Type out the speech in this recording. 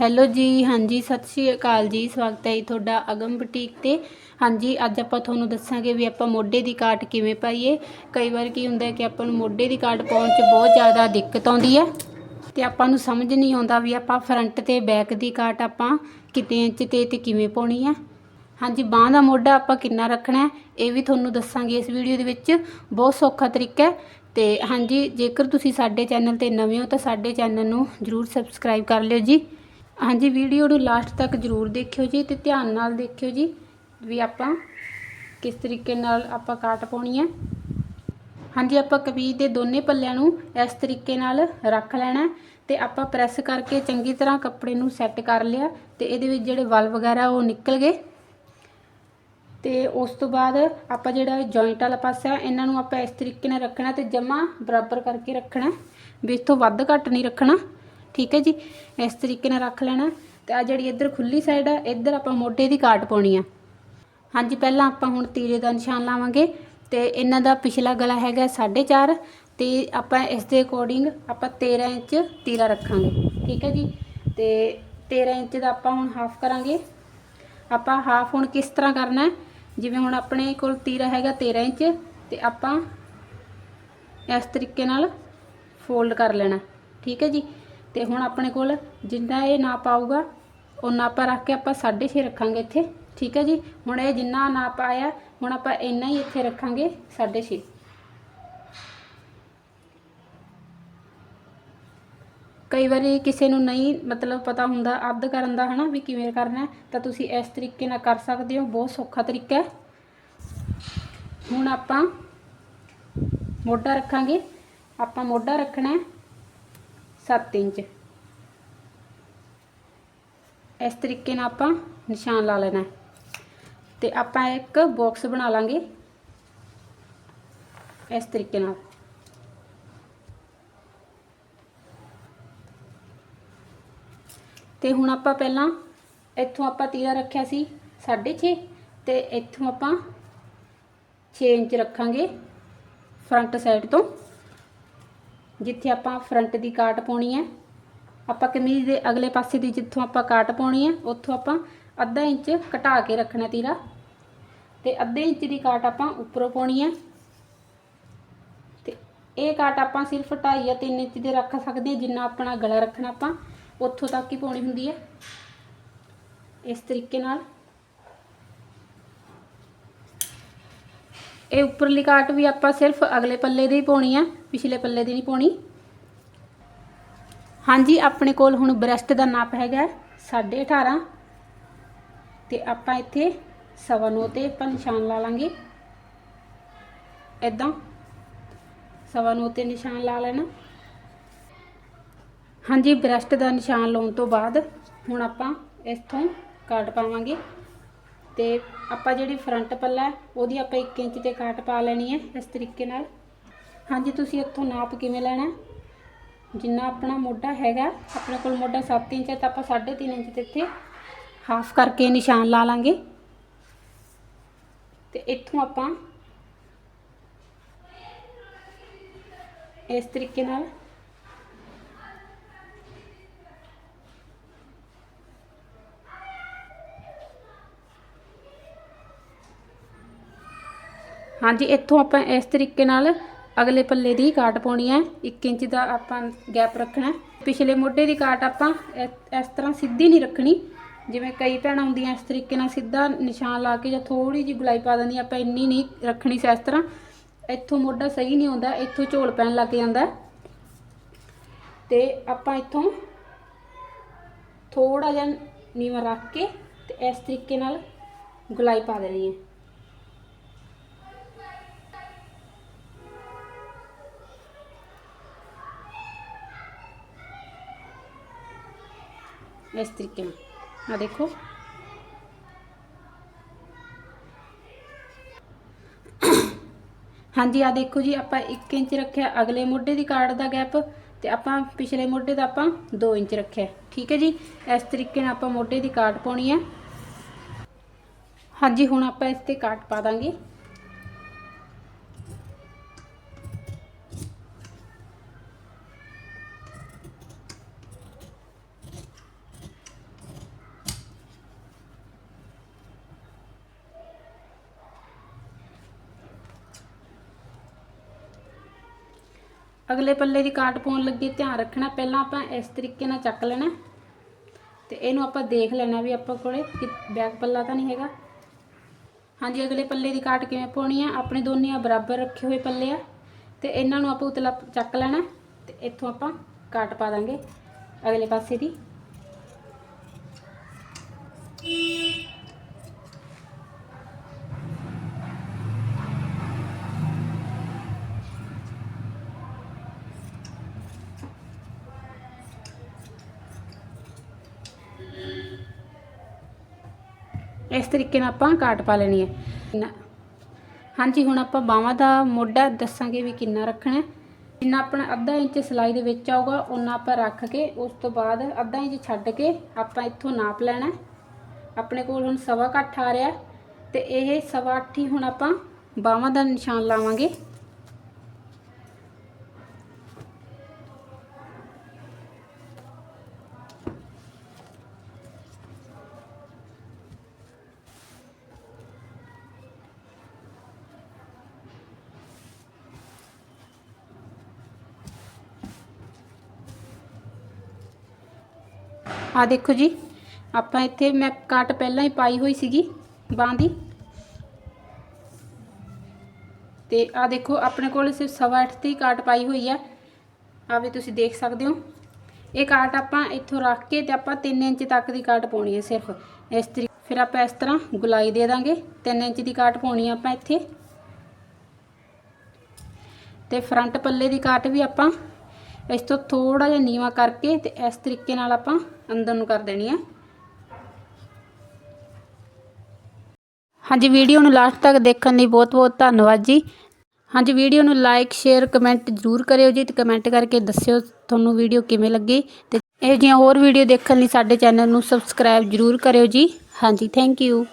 Hello ਜੀ, ਹਾਂਜੀ, ਸਤਿ ਸ਼੍ਰੀ ਅਕਾਲ ਜੀ, ਸਵਾਗਤ ਹੈ ਜੀ ਤੁਹਾਡਾ ਅਗਮ ਬੁਟੀਕ ਤੇ। ਹਾਂਜੀ, ਅੱਜ ਆਪਾਂ ਤੁਹਾਨੂੰ ਦੱਸਾਂਗੇ ਵੀ ਆਪਾਂ ਮੋਢੇ ਦੀ ਕਾਟ ਕਿਵੇਂ ਪਾਈਏ। ਕਈ ਵਾਰ ਕੀ ਹੁੰਦਾ ਕਿ ਆਪਾਂ ਨੂੰ ਮੋਢੇ ਦੀ ਕਾਟ ਪਾਉਣ 'ਚ ਬਹੁਤ ਜ਼ਿਆਦਾ ਦਿੱਕਤ ਆਉਂਦੀ ਹੈ ਤੇ ਆਪਾਂ ਨੂੰ ਸਮਝ ਨਹੀਂ ਆਉਂਦਾ ਵੀ ਆਪਾਂ ਫਰੰਟ ਤੇ ਬੈਕ ਦੀ ਕਾਟ ਆਪਾਂ ਕਿਤੇ ਇੰਚ ਤੇ ਤੇ ਕਿਵੇਂ ਪਾਉਣੀ ਹੈ। ਹਾਂਜੀ, ਬਾਂਹ ਦਾ ਮੋਢਾ ਆਪਾਂ ਕਿੰਨਾ ਰੱਖਣਾ ਇਹ ਵੀ ਤੁਹਾਨੂੰ ਦੱਸਾਂਗੇ ਇਸ ਵੀਡੀਓ ਦੇ ਵਿੱਚ। ਬਹੁਤ ਸੌਖਾ ਤਰੀਕਾ ਹੈ ਤੇ ਹਾਂਜੀ, ਜੇਕਰ ਤੁਸੀਂ ਸਾਡੇ ਚੈਨਲ ਤੇ ਨਵੇਂ ਹੋ ਤਾਂ ਸਾਡੇ ਚੈਨਲ ਨੂੰ ਜਰੂਰ ਸਬਸਕ੍ਰਾਈਬ ਕਰ ਲਿਓ ਜੀ। ਹਾਂਜੀ ਵੀਡੀਓ ਨੂੰ ਲਾਸਟ ਤੱਕ ਜਰੂਰ ਦੇਖਿਓ ਜੀ ਤੇ ਧਿਆਨ ਨਾਲ ਦੇਖਿਓ ਜੀ ਵੀ ਆਪਾਂ ਕਿਸ ਤਰੀਕੇ ਨਾਲ ਆਪਾਂ ਕਾਟ ਪਾਉਣੀ ਹੈ। ਹਾਂਜੀ, ਆਪਾਂ ਕਬੀਜ਼ ਦੇ ਦੋਨੇ ਪੱਲਿਆਂ ਨੂੰ ਇਸ ਤਰੀਕੇ ਨਾਲ ਰੱਖ ਲੈਣਾ ਹੈ ਤੇ ਆਪਾਂ ਪ੍ਰੈਸ ਕਰਕੇ ਚੰਗੀ ਤਰ੍ਹਾਂ ਕੱਪੜੇ ਨੂੰ ਸੈੱਟ ਕਰ ਲਿਆ ਤੇ ਇਹਦੇ ਵਿੱਚ ਜਿਹੜੇ ਵਲ ਵਗੈਰਾ ਉਹ ਨਿਕਲ ਗਏ। ਤੇ ਉਸ ਤੋਂ ਬਾਅਦ ਆਪਾਂ ਜਿਹੜਾ ਜੁਆਇੰਟ ਵਾਲਾ ਪਾਸਾ ਇਹਨਾਂ ਨੂੰ ਆਪਾਂ ਇਸ ਤਰੀਕੇ ਨਾਲ ਰੱਖਣਾ ਤੇ ਜਮਾ ਬਰਾਬਰ ਕਰਕੇ ਰੱਖਣਾ ਵੀ ਇਸ ਤੋਂ ਵੱਧ ਘੱਟ ਨਹੀਂ ਰੱਖਣਾ। ਠੀਕ ਹੈ ਜੀ? ਇਸ ਤਰੀਕੇ ਨਾਲ ਰੱਖ ਲੈਣਾ। ਤੇ ਆ ਜਿਹੜੀ ਇੱਧਰ ਖੁੱਲੀ ਸਾਈਡ ਆ, ਇੱਧਰ ਆਪਾਂ ਮੋਢੇ ਦੀ ਕਾਟ ਪਾਉਣੀ ਆ। ਹਾਂਜੀ, ਪਹਿਲਾਂ ਆਪਾਂ ਹੁਣ ਤੀਰੇ ਦਾ ਨਿਸ਼ਾਨ ਲਾਵਾਂਗੇ। ਤੇ ਇਹਨਾਂ ਦਾ ਪਿਛਲਾ ਗਲਾ ਹੈਗਾ 4.5 ਤੇ ਆਪਾਂ ਇਸ ਦੇ ਅਕੋਰਡਿੰਗ ਆਪਾਂ 13 ਇੰਚ ਤੀਰਾ ਰੱਖਾਂਗੇ। ਠੀਕ ਹੈ ਜੀ? ਤੇ 13 ਇੰਚ ਦਾ ਆਪਾਂ ਹੁਣ ਹਾਫ ਕਰਾਂਗੇ। ਆਪਾਂ ਹਾਫ ਹੁਣ ਕਿਸ ਤਰ੍ਹਾਂ ਕਰਨਾ ਹੈ? ਜਿਵੇਂ ਹੁਣ ਆਪਣੇ ਕੋਲ ਤੀਰਾ ਹੈਗਾ 13 ਇੰਚ, ਤੇ ਆਪਾਂ ਇਸ ਤਰੀਕੇ ਨਾਲ ਫੋਲਡ ਕਰ ਲੈਣਾ। ਠੀਕ ਹੈ ਜੀ? ਤੇ ਹੁਣ ਆਪਣੇ ਕੋਲ ਜਿੰਨਾ ਇਹ ਨਾਪ ਆਊਗਾ ਉਹ ਨਾਪਾ ਰੱਖ ਕੇ ਆਪਾਂ 6.5 ਰੱਖਾਂਗੇ ਇੱਥੇ, ਠੀਕ ਹੈ ਜੀ? ਹੁਣ ਇਹ ਜਿੰਨਾ ਨਾਪ ਆਇਆ ਹੁਣ ਆਪਾਂ ਇੰਨਾ ਹੀ ਇੱਥੇ ਰੱਖਾਂਗੇ 6.5 ਕਈ ਵਾਰੀ ਕਿਸੇ ਨੂੰ ਨਹੀਂ ਮਤਲਬ ਪਤਾ ਹੁੰਦਾ, ਅੱਧ ਕਰਨ ਦਾ ਹਨਾ, ਵੀ ਕਿਵੇਂ ਕਰਨਾ, ਤਾਂ ਤੁਸੀਂ ਇਸ ਤਰੀਕੇ ਨਾਲ ਕਰ ਸਕਦੇ ਹੋ, ਬਹੁਤ ਸੌਖਾ ਤਰੀਕਾ ਹੈ। ਹੁਣ ਆਪਾਂ ਮੋਢਾ ਰੱਖਾਂਗੇ, ਆਪਾਂ ਮੋਢਾ ਰੱਖਣਾ ਹੈ 7 ਇੰਚ। ਇਸ ਤਰੀਕੇ ਨਾਲ ਆਪਾਂ ਨਿਸ਼ਾਨ ਲਾ ਲੈਣਾ ਹੈ। ਤੇ ਆਪਾਂ ਇੱਕ ਬਾਕਸ ਬਣਾ ਲਾਂਗੇ। ਇਸ ਤਰੀਕੇ ਨਾਲ। ਤੇ ਹੁਣ ਆਪਾਂ ਪਹਿਲਾਂ ਇੱਥੋਂ ਆਪਾਂ ਤੀਰਾ ਰੱਖਿਆ ਸੀ 6.5 ਤੇ ਇੱਥੋਂ ਆਪਾਂ 6 ਇੰਚ ਰੱਖਾਂਗੇ ਫਰੰਟ ਸਾਈਡ ਤੋਂ। ਜਿੱਥੇ ਆਪਾਂ ਫਰੰਟ ਦੀ ਕਾਟ ਪਾਉਣੀ ਹੈ। ਆਪਾਂ ਕਮੀਜ਼ ਦੇ ਅਗਲੇ ਪਾਸੇ ਦੀ ਜਿੱਥੋਂ ਆਪਾਂ ਕਾਟ ਪਾਉਣੀ ਹੈ, ਉੱਥੋਂ ਆਪਾਂ ਅੱਧਾ ਇੰਚ ਘਟਾ ਕੇ ਰੱਖਣਾ ਤੀਰਾ। ਤੇ ਅੱਧੇ ਇੰਚ ਦੀ ਕਾਟ ਆਪਾਂ ਉੱਪਰੋਂ ਪਾਉਣੀ ਹੈ। ਤੇ ਇਹ ਕਾਟ ਆਪਾਂ ਸਿਰਫ 2.5 ਜਾਂ 3 ਇੰਚ ਦੇ ਰੱਖ ਸਕਦੇ ਹਾਂ, ਜਿੰਨਾ ਆਪਣਾ ਗਲਾ ਰੱਖਣਾ ਆਪਾਂ, ਉੱਥੋਂ ਤੱਕ ਹੀ ਪਾਉਣੀ ਹੁੰਦੀ ਹੈ। ਇਸ ਤਰੀਕੇ ਨਾਲ ਇਹ ਉੱਪਰਲੀ ਕਾਟ ਵੀ ਆਪਾਂ ਸਿਰਫ ਅਗਲੇ ਪੱਲੇ ਦੀ ਹੀ ਪਾਉਣੀ ਆ, ਪਿਛਲੇ ਪੱਲੇ ਦੀ ਨਹੀਂ ਪਾਉਣੀ। ਹਾਂਜੀ, ਆਪਣੇ ਕੋਲ ਹੁਣ ਬ੍ਰੈਸਟ ਦਾ ਨਾਪ ਹੈਗਾ 18.5 ਤੇ ਆਪਾਂ ਇੱਥੇ ਸਵਾ ਨੌ ਤੇ ਆਪਾਂ ਨਿਸ਼ਾਨ ਲਾ ਲਾਂਗੇ। ਇਦਾਂ ਸਵਾ ਨੌ ਤੇ ਨਿਸ਼ਾਨ ਲਾ ਲੈਣਾ। ਹਾਂਜੀ, ਬ੍ਰੈਸਟ ਦਾ ਨਿਸ਼ਾਨ ਲਾਉਣ ਤੋਂ ਬਾਅਦ ਹੁਣ ਆਪਾਂ ਇੱਥੋਂ ਕਾਟ ਪਾਵਾਂਗੇ। ਤੇ ਆਪਾਂ ਜਿਹੜੀ ਫਰੰਟ ਪੱਲਾ ਉਹਦੀ ਆਪਾਂ 1 ਇੰਚ ਤੇ ਕਾਟ ਪਾ ਲੈਣੀ ਹੈ ਇਸ ਤਰੀਕੇ ਨਾਲ। ਹਾਂਜੀ, ਤੁਸੀਂ ਇੱਥੋਂ ਨਾਪ ਕਿਵੇਂ ਲੈਣਾ ਜਿੰਨਾ ਆਪਣਾ ਮੋਢਾ ਹੈਗਾ, ਆਪਣੇ ਕੋਲ ਮੋਢਾ 7 ਇੰਚ ਹੈ, ਤਾਂ ਆਪਾਂ 3.5 ਇੰਚ ਤੇ ਇੱਥੇ ਹਾਫ ਕਰਕੇ ਨਿਸ਼ਾਨ ਲਾ ਲਾਂਗੇ। ਤੇ ਇੱਥੋਂ ਆਪਾਂ ਇਸ ਤਰੀਕੇ ਨਾਲ ਹਾਂਜੀ, ਇੱਥੋਂ ਆਪਾਂ ਇਸ ਤਰੀਕੇ ਨਾਲ ਅਗਲੇ ਪੱਲੇ ਦੀ ਕਾਟ ਪਾਉਣੀ ਹੈ। 1 ਇੰਚ ਦਾ ਆਪਾਂ ਗੈਪ ਰੱਖਣਾ ਪਿਛਲੇ ਮੋਢੇ ਦੀ ਕਾਟ ਆਪਾਂ ਇਸ ਤਰ੍ਹਾਂ ਸਿੱਧੀ ਨਹੀਂ ਰੱਖਣੀ। ਜਿਵੇਂ ਕਈ ਭੈਣਾਂ ਹੁੰਦੀਆਂ ਇਸ ਤਰੀਕੇ ਨਾਲ ਸਿੱਧਾ ਨਿਸ਼ਾਨ ਲਾ ਕੇ ਜਾਂ ਥੋੜੀ ਜਿਹੀ ਗੁਲਾਈ ਪਾ ਦਿੰਦੀ ਆਪਾਂ ਇੰਨੀ ਨਹੀਂ ਰੱਖਣੀ ਇਸ ਤਰ੍ਹਾਂ। ਇੱਥੋਂ ਮੋਢਾ ਸਹੀ ਨਹੀਂ ਹੁੰਦਾ ਇੱਥੋਂ ਝੋਲ ਪੈਣ ਲੱਗ ਜਾਂਦਾ। ਹੈ। ਤੇ ਆਪਾਂ ਇੱਥੋਂ ਥੋੜਾ ਜਿਹਾ ਨੀਵਾਂ ਰੱਖ ਕੇ ਤੇ ਇਸ ਤਰੀਕੇ ਨਾਲ ਗੁਲਾਈ ਪਾ ਦੇਣੀ ਹੈ। ਇਸ ਤਰੀਕੇ ਨਾਲ ਆ ਦੇਖੋ ਹਾਂਜੀ ਆ ਦੇਖੋ ਜੀ, ਆਪਾਂ 1 ਇੰਚ ਰੱਖਿਆ। ਅਗਲੇ ਮੋਢੇ ਦੀ ਕਾਟ ਦਾ ਗੈਪ ਤੇ ਆਪਾਂ ਪਿਛਲੇ ਮੋਢੇ ਦਾ ਆਪਾਂ 2 ਇੰਚ ਰੱਖਿਆ। ਠੀਕ ਹੈ ਜੀ? ਇਸ ਤਰੀਕੇ ਨਾਲ ਆਪਾਂ ਮੋਢੇ ਦੀ ਕਾਟ ਪਾਉਣੀ ਹੈ। ਹਾਂਜੀ, ਹੁਣ ਆਪਾਂ ਇਸ ਤੇ ਕਾਟ ਪਾ ਦਾਂਗੇ। ਅਗਲੇ ਪੱਲੇ ਦੀ ਕਾਟ ਪਾਉਣ ਲੱਗੇ ਧਿਆਨ ਰੱਖਣਾ, ਪਹਿਲਾਂ ਆਪਾਂ ਇਸ ਤਰੀਕੇ ਨਾਲ ਚੱਕ ਲੈਣਾ ਤੇ ਇਹਨੂੰ ਆਪਾਂ ਦੇਖ ਲੈਣਾ ਵੀ ਆਪਾਂ ਕੋਲੇ ਬੈਕ ਪੱਲਾ ਤਾਂ ਨਹੀਂ ਹੈਗਾ। ਹਾਂਜੀ, ਅਗਲੇ ਪੱਲੇ ਦੀ ਕਾਟ ਕਿਵੇਂ ਪਾਉਣੀ ਆ ਆਪਣੇ ਦੋਨੇ ਆ ਬਰਾਬਰ ਰੱਖੇ ਹੋਏ ਪੱਲੇ ਆ। ਤੇ ਇਹਨਾਂ ਨੂੰ ਆਪਾਂ ਉਤਲਾ ਚੱਕ ਲੈਣਾ ਤੇ ਇੱਥੋਂ ਆਪਾਂ ਕਾਟ ਪਾ ਦਾਂਗੇ ਅਗਲੇ ਪਾਸੇ ਦੀ। ਇਸ ਤਰੀਕੇ ਨਾਲ ਆਪਾਂ ਕਾਟ ਪਾ ਲੈਣੀ ਹੈ। ਨਾ- ਹਾਂਜੀ, ਹੁਣ ਆਪਾਂ ਬਾਹਾਂ ਦਾ ਮੋਢਾ ਦੱਸਾਂਗੇ ਵੀ ਕਿੰਨਾ ਰੱਖਣਾ ਜਿੰਨਾ ਆਪਣਾ ਅੱਧਾ ਇੰਚ ਸਲਾਈ ਦੇ ਵਿੱਚ ਆਊਗਾ ਉਹਨਾਂ ਆਪਾਂ ਰੱਖ ਕੇ ਉਸ ਤੋਂ ਬਾਅਦ ਅੱਧਾ ਇੰਚ ਛੱਡ ਕੇ ਆਪਾਂ ਇੱਥੋਂ ਨਾਪ ਲੈਣਾ ਆਪਣੇ ਕੋਲ ਹੁਣ ਸਵਾ ਕੱਠ ਆ ਰਿਹਾ ਹੈ ਤੇ ਇਹ ਸਵਾ ਅੱਠ ਹੀ ਹੁਣ ਆਪਾਂ ਬਾਹਾਂ ਦਾ ਨਿਸ਼ਾਨ ਲਾਵਾਂਗੇ। ਆ ਦੇਖੋ ਜੀ, ਆਪਾਂ ਇੱਥੇ ਮੈਂ ਕਾਟ ਪਹਿਲਾਂ ਹੀ ਪਾਈ ਹੋਈ ਸੀਗੀ ਬਾਂਹ ਦੀ। ਤੇ ਆ ਦੇਖੋ, ਆਪਣੇ ਕੋਲ ਸਿਰਫ ਸਵਾ ਅੱਠ ਦੀ ਕਾਟ ਪਾਈ ਹੋਈ ਆ। ਆ ਵੀ ਤੁਸੀਂ ਦੇਖ ਸਕਦੇ ਹੋ। ਇਹ ਕਾਟ ਆਪਾਂ ਇੱਥੋਂ ਰੱਖ ਕੇ ਤੇ ਆਪਾਂ 3 ਇੰਚ ਤੱਕ ਦੀ ਕਾਟ ਪਾਉਣੀ ਹੈ ਸਿਰਫ। ਇਸ ਤਰੀਕੇ ਫਿਰ ਆਪਾਂ ਇਸ ਤਰ੍ਹਾਂ ਗੁਲਾਈ ਦੇ ਦਾਂਗੇ। 3 ਇੰਚ ਦੀ ਕਾਟ ਪਾਉਣੀ ਆ ਆਪਾਂ ਇੱਥੇ। ਤੇ ਫਰੰਟ ਪੱਲੇ ਦੀ ਕਾਟ ਵੀ ਆਪਾਂ ਇਸ ਤੋਂ ਥੋੜਾ ਜਿਹਾ ਨੀਵਾ ਕਰਕੇ ਤੇ ਇਸ ਤਰੀਕੇ ਨਾਲ ਆਪਾਂ ਅੰਦਰ ਨੂੰ ਕਰ ਦੇਣੀ ਹੈ ਹਾਂਜੀ, ਵੀਡੀਓ ਨੂੰ ਲਾਸਟ ਤੱਕ ਦੇਖਣ ਲਈ ਬਹੁਤ-ਬਹੁਤ ਧੰਨਵਾਦ ਜੀ। ਹਾਂਜੀ, ਵੀਡੀਓ ਨੂੰ ਲਾਈਕ ਸ਼ੇਅਰ ਕਮੈਂਟ ਜ਼ਰੂਰ ਕਰਿਓ ਜੀ ਤੇ ਕਮੈਂਟ ਕਰਕੇ ਦੱਸਿਓ ਤੁਹਾਨੂੰ ਵੀਡੀਓ ਕਿਵੇਂ ਲੱਗੀ ਤੇ ਇਹ ਜਿਹੀਆਂ ਹੋਰ ਵੀਡੀਓ ਦੇਖਣ ਲਈ ਸਾਡੇ ਚੈਨਲ ਨੂੰ ਸਬਸਕ੍ਰਾਈਬ ਜ਼ਰੂਰ ਕਰਿਓ ਜੀ। ਹਾਂਜੀ ਥੈਂਕ ਯੂ